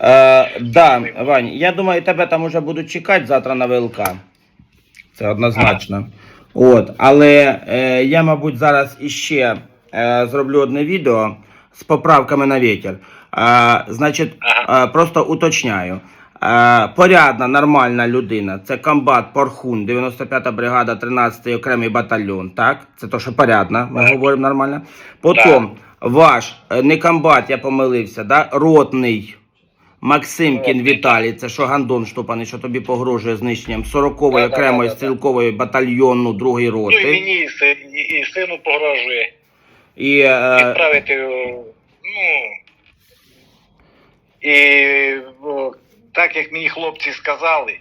Е, да, Вань, я думаю, тебе там уже будуть чекати завтра на ВЛК. Це однозначно. От, але е, я, мабуть, зараз іще е, зроблю одне відео з поправками на вітер. Е, значить, е, просто уточняю. Е, порядна, нормальна людина. Це комбат Порхун, 95-та бригада, 13-й окремий батальйон. Так? Це то, що порядна, ми Так. говоримо нормально. Потім ваш, е, не комбат, я помилився, да? ротний. Максимкін Віталій, це що гандон штопаний, що тобі погрожує знищенням 40-ї окремої стрілкової батальйону другої Ну і мені і, і, сину погрожує. І е, відправити. е, Ну і так як мені хлопці сказали,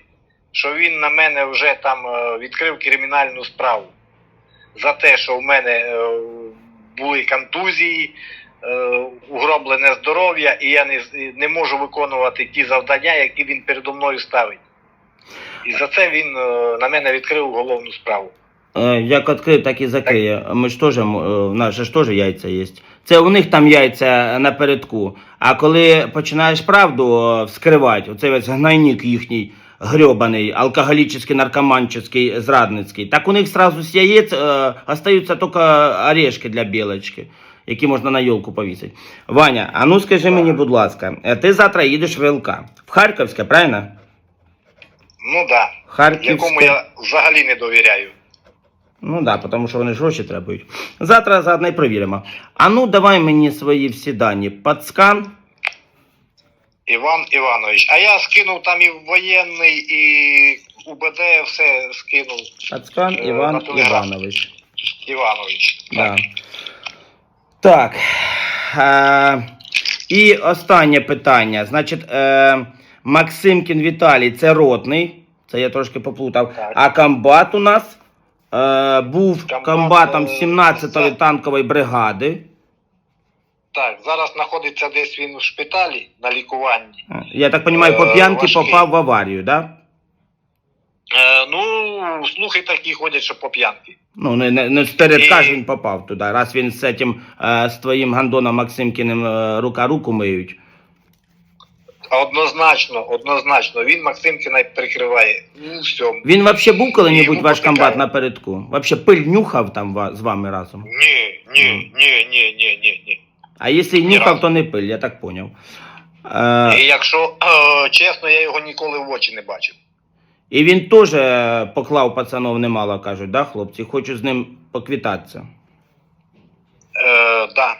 що він на мене вже там е, відкрив кримінальну справу за те, що в мене були контузії, угроблене здоров'я, і я не, не можу виконувати ті завдання, які він передо мною ставить. І за це він е, на мене відкрив уголовну справу. е, як відкрив, так і закриє. Ми ж теж, е, в нас ж теж яйця є. Це у них там яйця напередку. А коли починаєш правду е, вскривати, оцей весь гнойник їхній грьобаний, алкоголічний, наркоманський, зрадницький, так у них сразу з яєць е, остаються тільки орешки для білочки. Які можна на йолку повісити. Ваня, а ну скажи мені, будь ласка, е, ти завтра їдеш в ВЛК. В Харківське, правильно? Ну так, да, Харківське. якому я взагалі не довіряю. Ну да, тому що вони ж гроші требують. Завтра заодно й провіримо. А ну давай мені свої всі дані. Пацкан. Іван Іванович. А я скинув там і в воєнний, і УБД все скинув. Пацкан Е, Іван. Іванович. Іванович. Да. Так. Е, і останнє питання. Значить, е, Максимкін Віталій це ротний. Це я трошки поплутав. Так. А комбат у нас е, був Комбат, комбатом е, 17-ї це- танкової бригади. Так, зараз знаходиться десь він в шпиталі на лікуванні. Я так розумію, по Е, п'янки важкий. попав в аварію, так? Да? Е, ну, слухи такі ходять, що по п'янки. Ну, не, не, не стередка І- ж він попав туди. Раз він з цим, е, з твоїм гандоном Максимкіним е, рука руку миють. Однозначно, однозначно, він Максимкіна прикриває. Ну, все. Він взагалі був коли-небудь Йому ваш комбат напередку? Вообще пиль нюхав там ва- з вами разом? Ні, ні, ні, ні, ні, ні, ні. А якщо й Ні нюхав, разу. то не пиль, я так поняв. Е, І якщо е, чесно, я його ніколи в очі не бачив. І він теж е, поклав пацанов немало, кажуть, да, хлопці? Хочу з ним поквітатися. Е, да.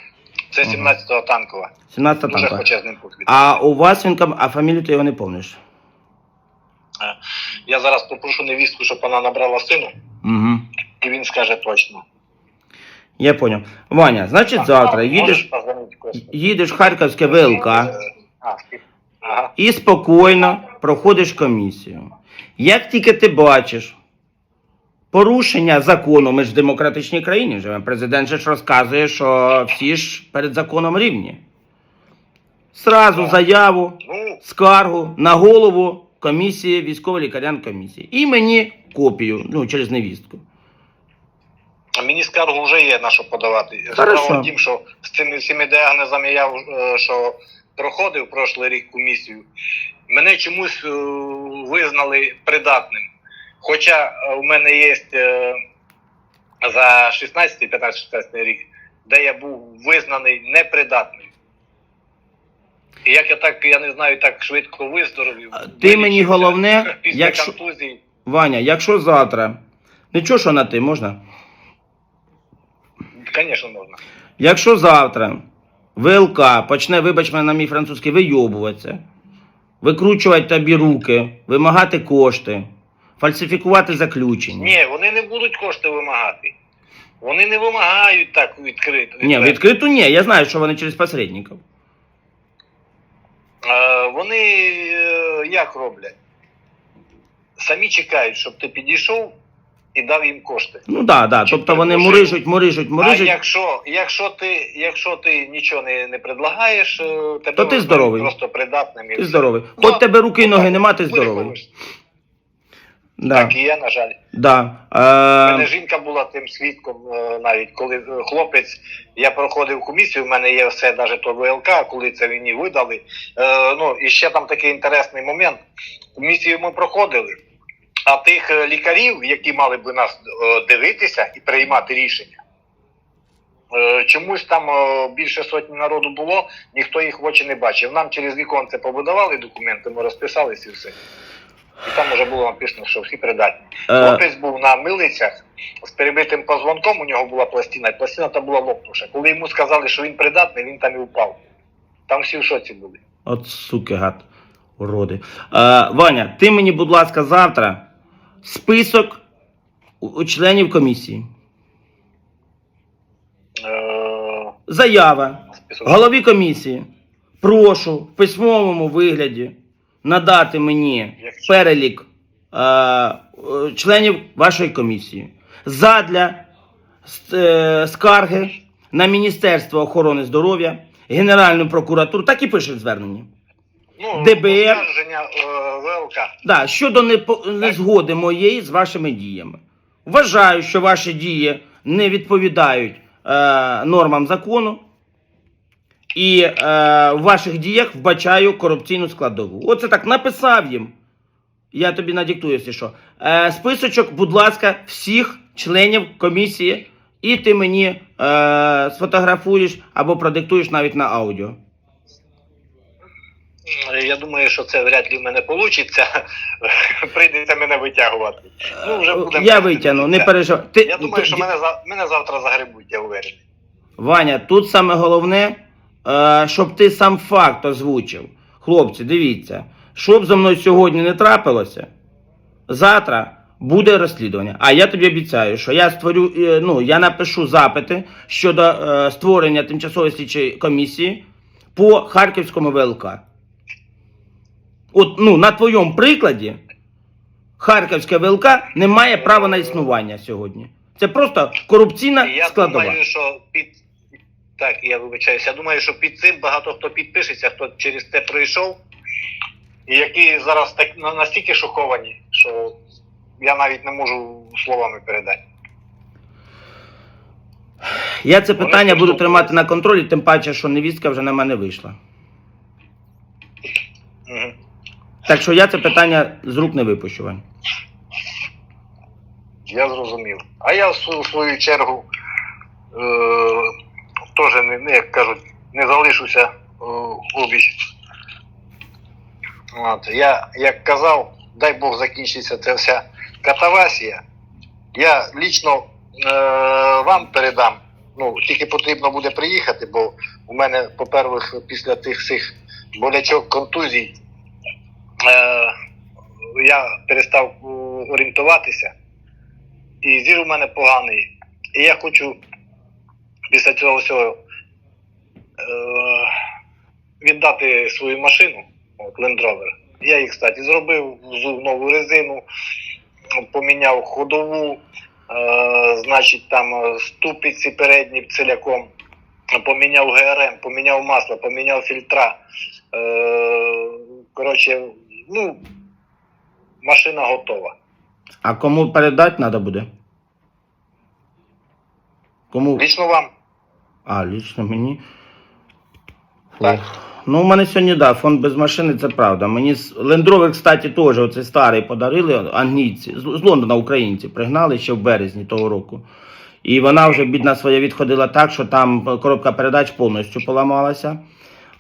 Це 17-го танкова. 17 Дуже танка. хоче з ним поквітати. А у вас він а фамілію ти його не помниш? Я зараз попрошу невістку, щоб вона набрала сину, Угу. і він скаже точно. Я поняв. Ваня, значить завтра їдеш, позвонити Костю? їдеш в Харківське ВЛК. Е, а, Ага. і спокійно проходиш комісію. Як тільки ти бачиш порушення закону, ми ж в демократичній країні живемо, президент же ж розказує, що всі ж перед законом рівні. Сразу заяву, Ну, скаргу на голову комісії, військово-лікарян комісії. І мені копію, ну, через невістку. мені скаргу вже є на що подавати. Справа в тім, що з цими всіми діагнозами я е, що проходив прошлий рік комісію, мене чомусь е, визнали придатним. Хоча е, у мене є е, за 16, 15, 16 рік, де я був визнаний непридатним. І як я так, я не знаю, так швидко виздоровів. Ти мені головне, після якщо- контузії. Ваня, якщо завтра, нічого, що на ти можна? Звісно, можна. Якщо завтра ВЛК почне, вибач мене на мій французький, вийобуватися, викручувати тобі руки, вимагати кошти, фальсифікувати заключення. Ні, вони не будуть кошти вимагати. Вони не вимагають так відкрито. Ні, відкрито ні. Я знаю, що вони через посередників. Е, Вони е, як роблять? Самі чекають, щоб ти підійшов і дав їм кошти. Ну так, да, да. Чи тобто вони предложили? мурижуть, мурижуть, А якщо, якщо, ти, якщо ти нічого не, не предлагаєш, е, тебе То ти здоровий. просто придатним. і Ти все. здоровий. Ну, Хоч тебе руки і ноги нема, ти здоровий. Да. Так і є, на жаль. Да. У мене Е, жінка була тим свідком е, навіть, коли е, хлопець, я проходив комісію, у мене є все, навіть то ВЛК, коли це мені видали. Ну, і ще там такий інтересний момент. Комісію ми проходили, а тих е, лікарів, які мали би нас е, дивитися і приймати рішення, е, чомусь там більше сотні народу було, ніхто їх в очі не бачив. Нам через віконце повидавали документи, ми розписались і все. І там вже було написано, що всі придатні. Хлопець був на милицях з перебитим позвонком, у нього була пластина, і пластина та була лопнувша. Коли йому сказали, що він придатний, він там і впав. Там всі в шоці були. От суки, гад, уроди. Е, Ваня, ти мені, будь ласка, завтра список членів комісії. Е, Заява голові комісії. Прошу в письмовому вигляді надати мені перелік е, е, членів вашої комісії задля е, скарги на Міністерство охорони здоров'я, Генеральну прокуратуру, так і пише в зверненні. Ну, ДБР. Е, ВЛК. Да, щодо непо- незгоди моєї з вашими діями. Вважаю, що ваші дії не відповідають е, нормам закону. І е, в ваших діях вбачаю корупційну складову. Оце так написав їм. Я тобі надиктую, якщо що. Е, списочок, будь ласка, всіх членів комісії, і ти мені е, сфотографуєш або продиктуєш навіть на аудіо. Е, Я думаю, що це вряд ли в мене вийде. Прийдеться мене витягувати. Ну, вже будемо я витягну, не переживай. Ти- Я думаю, що мене, за- мене завтра загребуть, я уверений. Ваня, тут саме головне, е, щоб ти сам факт озвучив. Хлопці, дивіться, щоб зо мною сьогодні не трапилося, завтра буде розслідування. А я тобі обіцяю, що я створю, е, ну, я напишу запити щодо е, створення тимчасової слідчої комісії по Харківському ВЛК. От, ну, на твоєму прикладі, Харківське ВЛК не має права на існування сьогодні. Це просто корупційна Я складова. думаю, що під так, я вибачаюся. Я думаю, що під цим багато хто підпишеться, хто через це пройшов, і які зараз так настільки шоковані, що я навіть не можу словами передати. Я це питання буду тримати на контролі, тим паче, що невістка вже на мене вийшла. Угу. Так що я це питання з рук не випущу. Вань. Я зрозумів. А я в свою, чергу е, теж не, не, як кажуть, не залишуся е, обіч. От. Я як казав, дай Бог закінчиться ця вся катавасія. Я лічно е, вам передам. Ну, тільки потрібно буде приїхати, бо у мене, по-перше, після тих всіх болячок контузій я перестав е, орієнтуватися і зір у мене поганий. І я хочу після цього всього е, віддати свою машину, от Land Rover. Я їх, кстати, зробив, взув нову резину, поміняв ходову, е, значить, там е, ступиці передні ціляком, поміняв ГРМ, поміняв масло, поміняв фільтра. Е, коротше, ну, машина готова. А кому передати треба буде? Кому? Лічно вам. А, лічно мені. Так. Ну, у мене сьогодні, да, фонд без машини, це правда. Мені з- Land кстати, теж оцей старий подарили англійці, з, з Лондона українці, пригнали ще в березні того року. І вона вже бідна своя відходила так, що там коробка передач повністю поламалася.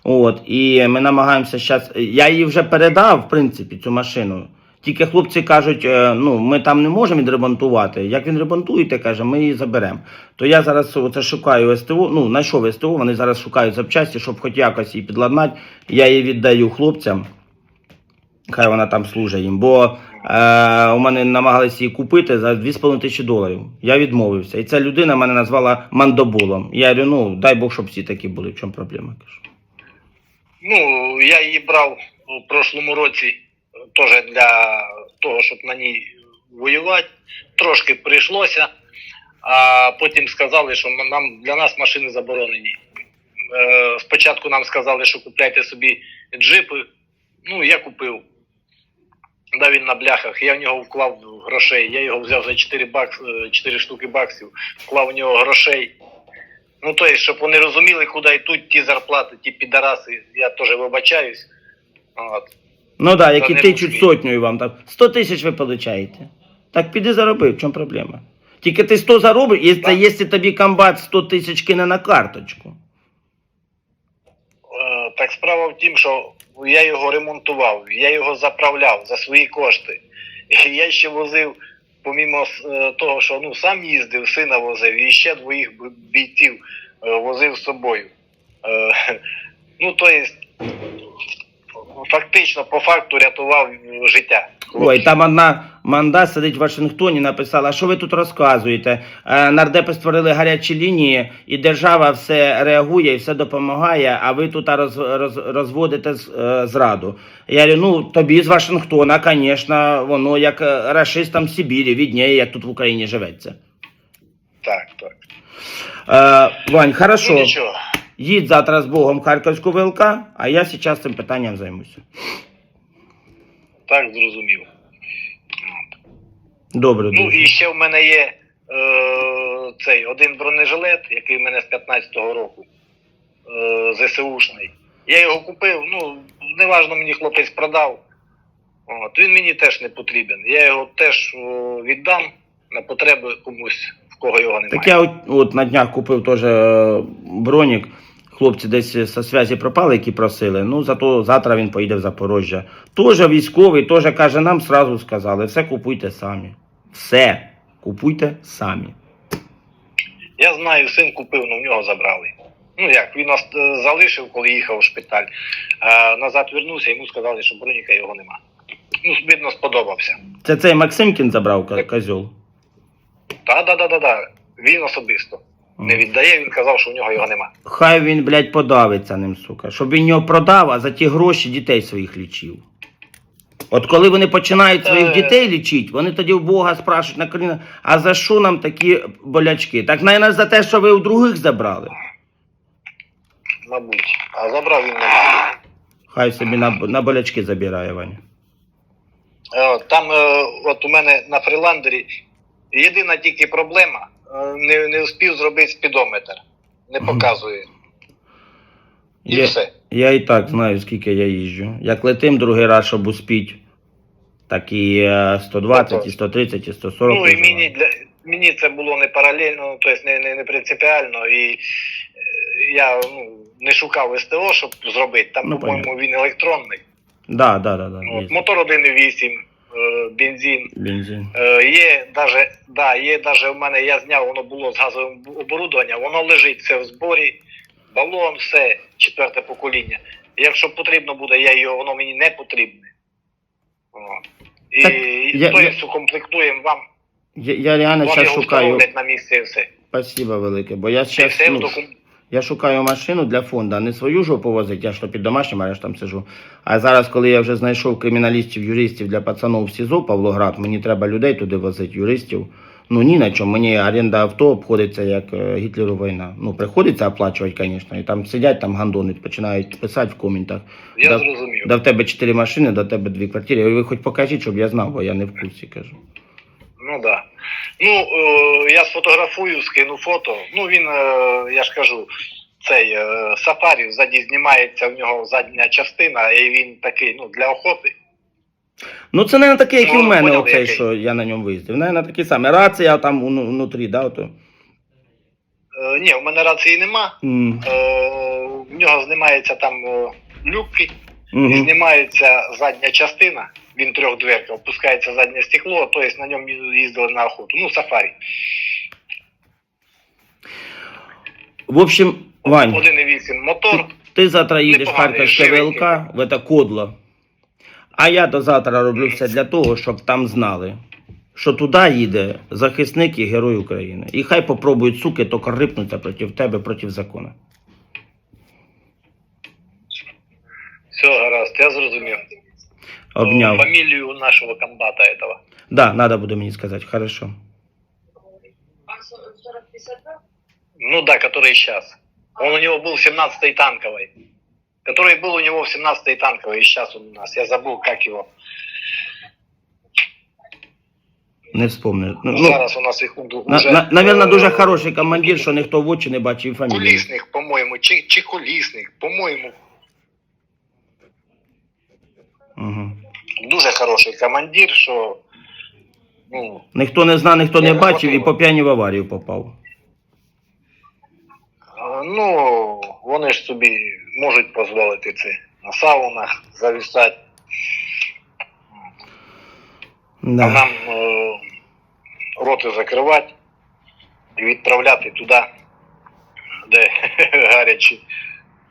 От, і ми намагаємося зараз. Я її вже передав, в принципі, цю машину. Тільки хлопці кажуть, е, ну ми там не можемо відремонтувати. Як він ремонтуєте, каже, ми її заберемо. То я зараз оце шукаю СТО, ну знайшов СТО, вони зараз шукають запчасті, щоб хоч якось її підладнати. Я її віддаю хлопцям. Хай вона там служить їм. Бо е, у мене намагалися її купити за 2,5 тисячі доларів. Я відмовився. І ця людина мене назвала мандоболом. Я говорю, ну дай Бог, щоб всі такі були. В чому проблема? Кажу. Ну, я її брав у прошлому році е, теж для того, щоб на ній воювати. Трошки прийшлося, а потім сказали, що нам для нас машини заборонені. Е, спочатку нам сказали, що купляйте собі джипи. Ну, я купив. Да, він на бляхах. Я в нього вклав грошей. Я його взяв за 4, бакс, 4 штуки баксів, вклав в нього грошей. Ну, то є, щоб вони розуміли, куди йдуть ті зарплати, ті підараси. Я теж вибачаюсь. От. Ну да, які тичуть сотню вам там. 100 тисяч ви получаєте. Так піди зароби, в чому проблема? Тільки ти 100 заробиш, і це Так. якщо тобі комбат 100 тисяч кине на карточку. Е, Так справа в тім, що я його ремонтував, я його заправляв за свої кошти. І я ще возив, помімо е, того, що ну, сам їздив, сина возив, і ще двоїх бійців е, возив з собою. Е, Ну, то є, фактично, по факту рятував е, життя. Ой, там одна манда сидить в Вашингтоні, написала, що ви тут розказуєте? Е, Нардепи створили гарячі лінії, і держава все реагує і все допомагає, а ви тут роз, роз, розводите е, зраду. Я говорю, ну тобі з Вашингтона, звісно, воно як рашистам Сибірі, відніє, як тут в Україні живеться. Так, так. Е, Вань, хорошо. Ну, нічого. Їдь завтра з Богом Харківську ВЛК, а я зараз цим питанням займуся. Так, зрозумів. Добре, Ну дуже. і ще в мене є е, цей один бронежилет, який в мене з 15-го року. Е, ЗСУшний. Я його купив, ну, неважно, мені хлопець продав. От, він мені теж не потрібен. Я його теж о, віддам на потреби комусь, в кого його немає. Так я от, от на днях купив теж е, бронік. Хлопці десь зі зв'язі пропали, які просили. Ну, зато завтра він поїде в Запорожжя. Тоже військовий, теж каже, нам сразу сказали, все купуйте самі. Все купуйте самі. Я знаю, син купив, але в нього забрали. Ну як, він нас е, залишив, коли їхав в шпиталь, а назад вернувся, йому сказали, що броніка його нема. Ну, видно, сподобався. Це цей Максимкін забрав ка- козьол. Так, да, да, да, да. Він особисто не віддає, він казав, що в нього його нема. Хай він, блядь, подавиться ним, сука. Щоб він його продав, а за ті гроші дітей своїх лічив. От коли вони починають своїх Е. дітей лічити, вони тоді в Бога спрашують на коліна, а за що нам такі болячки? Так, навіть за те, що ви у других забрали. Мабуть. А забрав він нема. Хай собі на, на болячки забирає, Ваня. Е, Там е, от у мене на фріландері єдина тільки проблема, не, не встиг зробити спідометр. Не показує. І Я, все. я і так знаю, скільки я їжджу. Як летим другий раз, щоб успіть, так і е, 120, і 130, і 140. Ну і мені для мені це було не паралельно, тобто не, не, не принципіально. І е, я ну, не шукав СТО, щоб зробити. Там, Ну, по-моєму, він електронний. Да, да, да, да, От, мотор 1.8, е, бензин. Бензин. Е, Є даже, да, є даже в мене, я зняв, воно було з газовим оборудованням, воно лежить все в зборі, балон, все, четверте покоління. Якщо потрібно буде, я його, воно мені не потрібне. І, Так, я- то я- укомплектуємо вам, Я, я реально зараз шукаю. на місці і все. Спасибо велике, бо я зараз в я шукаю машину для фонду, а не свою жопу возить, я то під домашнім арештом сижу. А зараз, коли я вже знайшов криміналістів, юристів для пацанов в СІЗО Павлоград, мені треба людей туди возити, юристів. Ну ні на чому. Мені оренда авто обходиться як е, Гітлеру війна. Ну, приходиться оплачувати, звісно. І там сидять, там гандонить, починають писати в коментах. Я да, зрозумів. Да в тебе чотири машини, до тебе дві квартири. Ви хоч покажіть, щоб я знав, бо я не в курсі кажу. Ну да. Ну, е, я сфотографую, скину фото. Ну він, е, я ж кажу, цей е, сафарі ззаді знімається, в нього задня частина, і він такий, ну, для охоти. Ну, це не такий, як і Ну, у мене, поняв, оцей, який. що я на ньому виїздив. Наверно, такий самий. Рація там уну- внутрі, да, ото. Е, ні, в мене рації нема. М, Е, в нього знімається там е, люки, і мгм. знімається задня частина. Він трьохдверка, опускається заднє стекло, тобто на ньому їздили на охоту. Ну, сафарі. В общем, Вань, 1,8 мотор. ти завтра їдеш в Харківське. ВЛК, в це кодло. А я до завтра роблю все для того, щоб там знали, що туди їде захисник і герой України. І хай попробують, суки, тільки рипнуться проти тебе, проти закону. Все, гаразд, я зрозумів. Обняв. Фамилию нашего комбата этого. Да, надо буде мені сказати, хорошо. Ну да, который сейчас. Он у него был в 17-й танковой. Который был у него в 17-й танковой, и сейчас он у нас. Я забыл, как его. Не вспомню. Ну, ну, Зараз у нас секунду. на, уже, на, навірно, е, дуже хороший командир, що ніхто в очі не бачив і фамілії. Колісник, по-моєму, чи, чи колісник, по-моєму, Угу. Дуже хороший командир, що ну, Ніхто не знав, ніхто не Я бачив і по п'яні в аварію попав. е, ну, вони ж собі можуть дозволити це на саунах зависати. А Да. нам е, роти закривати і відправляти туди, де гарячі,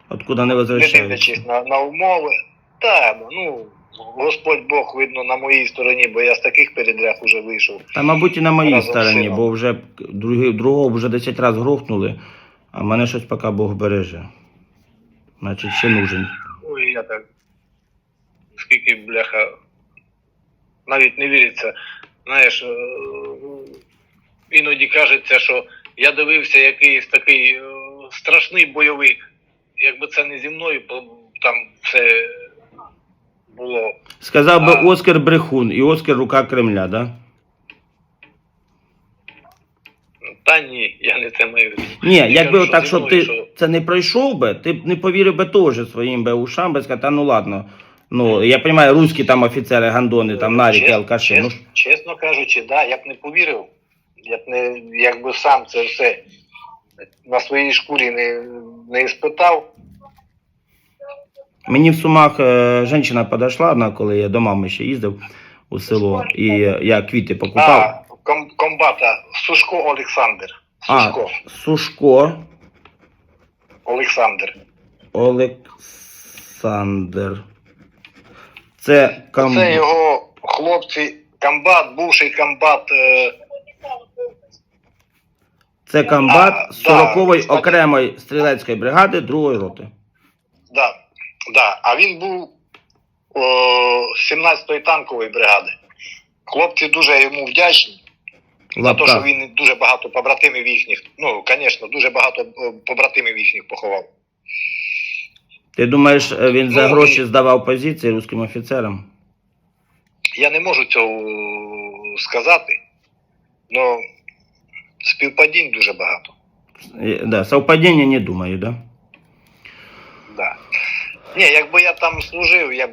Откуда не не дивлячись на, на умови. Та, ну, Господь Бог, видно, на моїй стороні, бо я з таких передряг уже вийшов. Та, мабуть, і на моїй Разом стороні, сином. бо вже другі, другого вже 10 разів грохнули, а мене щось поки Бог береже. Значить, ще нужен. Ой, я так. Скільки бляха. Навіть не віриться. Знаєш, е, іноді кажеться, що я дивився якийсь такий е, страшний бойовик. Якби це не зі мною, то там все було. Сказав би. Оскар Брехун і Оскар Рука Кремля, да? Та ні, я не це маю. Ні, Я якби кажу, так, зі що мною, ти це не пройшов би, ти б не повірив би теж своїм би ушам, би сказав, та ну ладно. Ну, я розумію, русські там офіцери, гандони, там наріки, Чес- алкаші. Ну, чес- чесно кажучи, да, я б не повірив. Я б не, якби сам це все на своїй шкурі не, не іспитав. Мені в Сумах е, жінка підійшла одна, коли я до мами ще їздив у село, і я квіти покупав. А, ком, комбата Сушко Олександр. Сушко А, Сушко Олександр. Олександр. Це кам... Це його хлопці, комбат, бувший комбат. Е, Це комбат А, 40-ї да, кстати. окремої стрілецької бригади 2-ї роти. да, да, а він був о, 17-ї танкової бригади. Хлопці дуже йому вдячні. За те, що він дуже багато побратимів їхніх, ну, звісно, дуже багато побратимів їхніх поховав. Ти думаєш, е, він за Ну, гроші і- здавав позиції русським офіцерам? Я не можу цього сказати, але співпадінь дуже багато. Е, Да, совпадіння не думаю, да? Да. Ні, якби я там служив, я б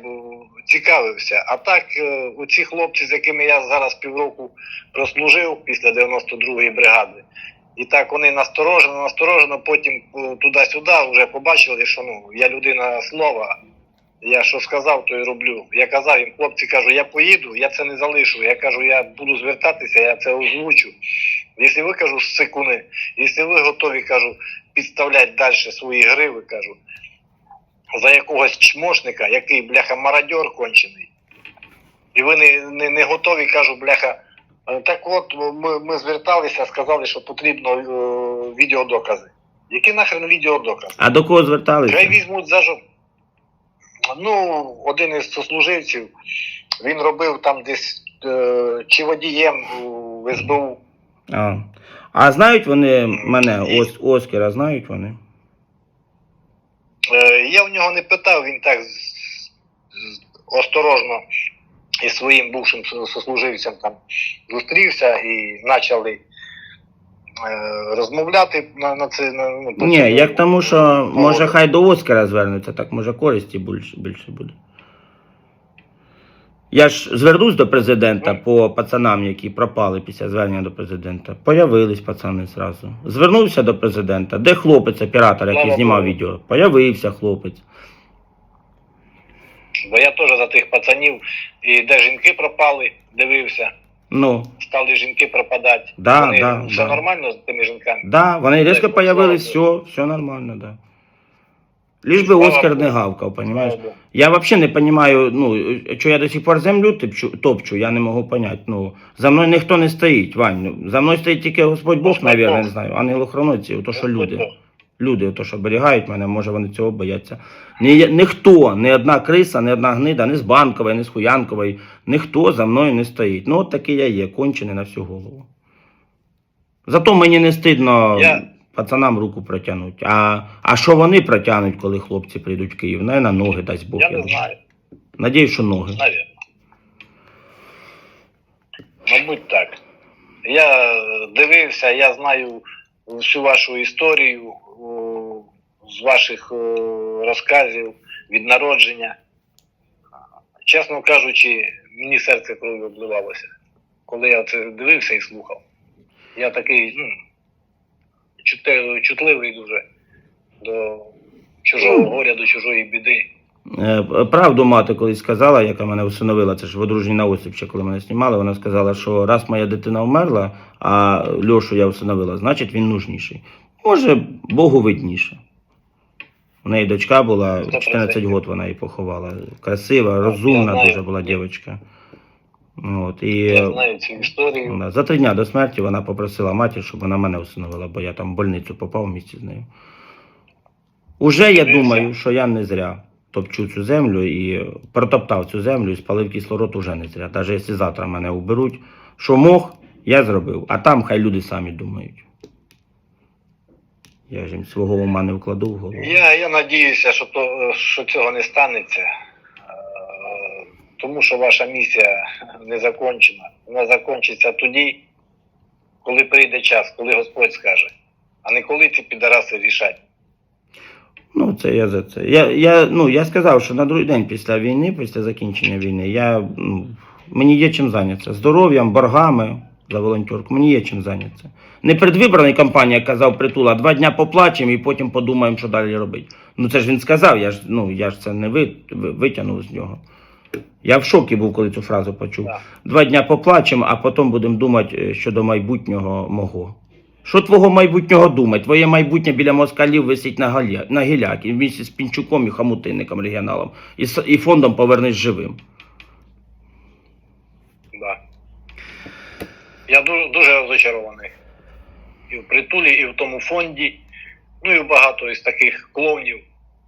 цікавився. А так, е, оці хлопці, з якими я зараз півроку прослужив після 92-ї бригади, і так вони насторожено, насторожено, потім е, туди-сюди вже побачили, що ну, я людина слова. Я що сказав, то і роблю. Я казав їм, хлопці, кажу, я поїду, я це не залишу. Я кажу, я буду звертатися, я це озвучу. Якщо ви кажу секуни, якщо ви готові, кажу, підставляти далі свої гриви, кажу, за якогось чмошника, який, бляха, мародьор кончений. І ви не, не, не готові, кажу, бляха. е, Так от ми, ми зверталися, сказали, що потрібно е, відеодокази. Які нахрен відеодокази? А до кого зверталися? Хай візьмуть за жо- Ну, один із сослуживців, він робив там десь е, чи водієм у СБУ. А. а знають вони мене, ось Оскара, знають вони? Е, я в нього не питав, він так осторожно із своїм бувшим сослуживцем там зустрівся і почали е, розмовляти на, на це. На, ну, Ні, як тому, що може хай до Оскара звернуться, так може користі більше, більше буде. Я ж звернусь до президента по пацанам, які пропали після звернення до президента. Появились пацани зразу. Звернувся до президента. Де хлопець, оператор, який Слава знімав відео? Появився хлопець. Бо я теж за тих пацанів, і де жінки пропали, дивився, Ну, стали жінки пропадати. Да, Вони, да, все да. нормально з тими жінками. да, вони різко появились, все, все нормально, да. Ліж би Оскар не гавкав, понімаєш? Я вообще не понимаю, ну, що я до сих пор землю топчу, топчу, я не можу понять. Ну, за мною ніхто не стоїть, Вань. Ну, за мною стоїть тільки Господь Бог, Бог. не знаю. Ангел-охоронці, то, що люди. Люди, то, що оберігають мене, може вони цього бояться. Ні, ніхто, ні одна криса, ні одна гнида, ні з банкової, ні з хуянкової, ніхто за мною не стоїть. Ну, от такий я є, кончений на всю голову. Зато мені не стидно Я- пацанам руку протягнути. А, а що вони протягнуть, коли хлопці прийдуть в Київ? Не на ноги дасть Бог. Я я не знаю, Надіюсь, що ноги. навіть. Мабуть, так. Я дивився, я знаю всю вашу історію з ваших розказів від народження. Чесно кажучи, мені серце кров'ю обливалося, коли я це дивився і слухав. Я такий чутливий дуже до чужого горя, до чужої біди. Е, Правду мати колись сказала, яка мене усиновила, це ж в одружній на Осип, ще коли мене знімали, вона сказала, що раз моя дитина вмерла, а Льошу я усиновила, значить він нужніший. Може, Богу видніше. У неї дочка була, 14 років вона її поховала. Красива, розумна дуже була дівчинка. От, і Я знаю цю історію. вона, за три дня до смерті вона попросила матір, щоб вона мене усиновила, бо я там в больницю попав вместе з нею. Уже я думаю, що я не зря топчу цю землю і протоптав цю землю і спалив кислород уже не зря. Навіть якщо завтра мене уберуть, що мог, я зробив. А там хай люди самі думають. Я ж їм свого ума не вкладу в голову. Я, я надіюся, що, то, що цього не станеться, тому що ваша місія не закончена. Вона закінчиться тоді, коли прийде час, коли Господь скаже, а не коли ці підараси рішать. Ну, це я за це. Я, я, ну, я сказав, що на другий день після війни, після закінчення війни, я, ну, мені є чим зайнятися. Здоров'ям, боргами за волонтерку, мені є чим зайнятися. Не предвиборна кампанія, казав Притула, два дня поплачемо і потім подумаємо, що далі робити. Ну це ж він сказав, я ж, ну, я ж це не ви, ви- витягнув з нього. Я в шокі був, коли цю фразу почув. Так. Два дня поплачемо, а потім будемо думати е, щодо майбутнього мого. Що твого майбутнього думати? Твоє майбутнє біля москалів висить на, галя, на гілякі, вмісті з Пінчуком і Хамутинником регіоналом. І, с- і фондом повернись живим. Да. Я дуже, дуже розочарований. І в притулі, і в тому фонді, ну і в багато із таких клоунів,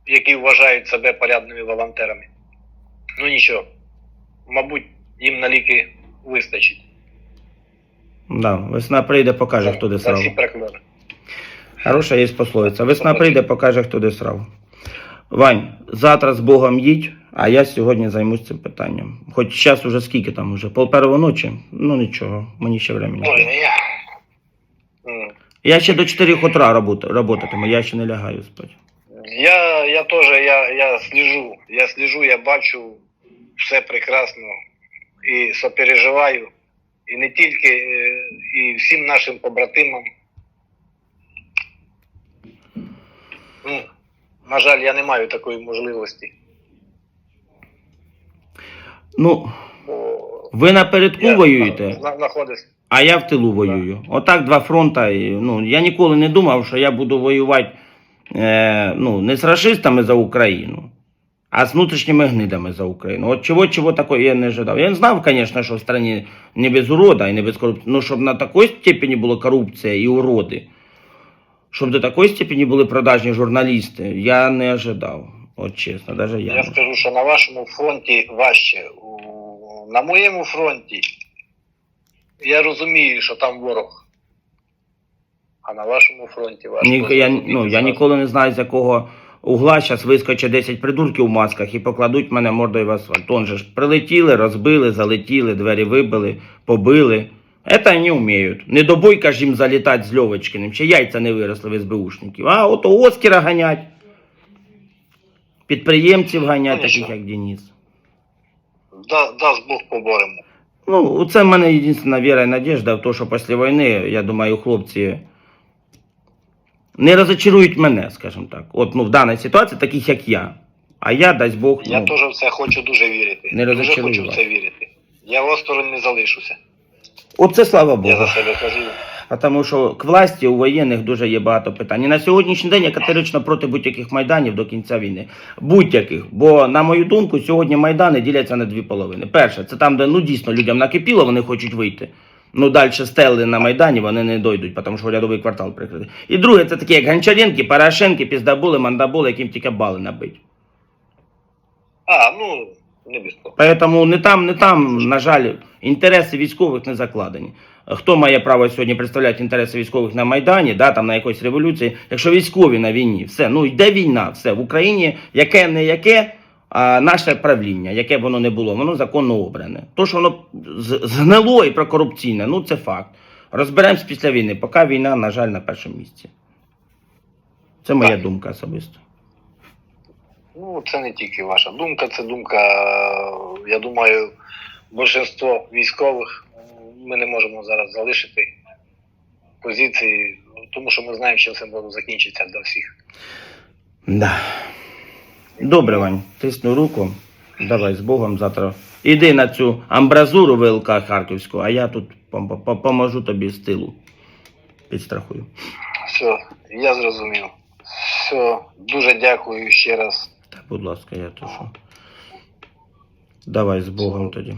які вважають себе порядними волонтерами. Ну нічого. Мабуть, їм на ліки вистачить. Да, весна прийде, покаже, хто де срав. всі. Хороша є пословиця. Весна прийде, покаже, хто де срав. Вань, завтра з Богом їдь, а я сьогодні займусь цим питанням. Хоч час уже скільки там уже? Пол першого ночі? Ну нічого, мені ще времени. Не я. М. Я ще до 4 утра робот, работатиму, я ще не лягаю спати. Я, я теж я, я сліжу. Я сліжу, я бачу все прекрасно і сопереживаю. І не тільки, е, і всім нашим побратимам. Ну, на жаль, я не маю такої можливості. Ну, Бо ви напередку я воюєте, зна- а я в тилу воюю. Отак два фронта. Ну, я ніколи не думав, що я буду воювати е, ну, не з расистами за Україну, а з внутрішніми гнидами за Україну. От чого такого я не ожидав. Я не знав, звісно, що в країні не без урода і не без корупції, ну, щоб на такій степені була корупція і уроди, щоб до такої степені були продажні журналісти, я не ожидав. От чесно, навіть я. Я скажу, що на вашому фронті важче. На моєму фронті я розумію, що там ворог. А на вашому фронті важко. Ні, я, ну, я ніколи не знаю, з якого угла зараз вискочить 10 придурків в масках і покладуть мене мордою в асфальт. Он же ж прилетіли, розбили, залетіли, двері вибили, побили. Это вони вміють. Не до бойка ж їм залітати з Льовочкиним, ще яйця не виросли в СБУшників. А от Оскіра ганять. Підприємців ганять, таких як Денис. Да, дасть Бог поборемо. Ну, це в мене єдина віра і надіжда в те, що після війни, я думаю, хлопці не розочарують мене, скажімо так. От ну, в даній ситуації, таких як я. А я, дасть Бог, Я ну, теж в це хочу дуже вірити. Не дуже хочу в це вірити. Я осторонь не залишуся. оце слава Богу. Я за себе кажу. А Тому що к власті у воєнних дуже є багато питань. І на сьогоднішній день я категорично проти будь-яких майданів до кінця війни. Будь-яких. Бо, на мою думку, сьогодні майдани діляться на дві половини. Перше, це там, де ну дійсно людям накипіло, вони хочуть вийти. Ну, далі стели на Майдані вони не дойдуть, тому що рядовий квартал прикритий. І друге, це такі, як Гончаренки, Порошенки, Піздабули, Мандабули, яким тільки бали набить. А, ну, не без того. Поэтому не там, не там, на жаль, інтереси військових не закладені. Хто має право сьогодні представляти інтереси військових на Майдані, да, там на якоїсь революції, якщо військові на війні, все, ну йде війна, все в Україні, яке не яке, а, наше правління, яке б воно не було, воно законно обране. То, що воно згнило і прокорупційне, ну це факт. Розберемось після війни, поки війна, на жаль, на першому місці. Це моя Так. думка особисто. Ну, це не тільки ваша думка, це думка, я думаю, більшинство військових. Ми не можемо зараз залишити позиції, тому що ми знаємо, чим це може закінчиться для всіх. Да. Добре, Вань, тисну руку. Давай з Богом завтра. Іди на цю амбразуру ВЛК Харківську, а я тут пом- пом- поможу тобі з тилу. Підстрахую. Все, я зрозумів. Все, дуже дякую ще раз. Та, будь ласка, я то що. Давай з Богом тоді.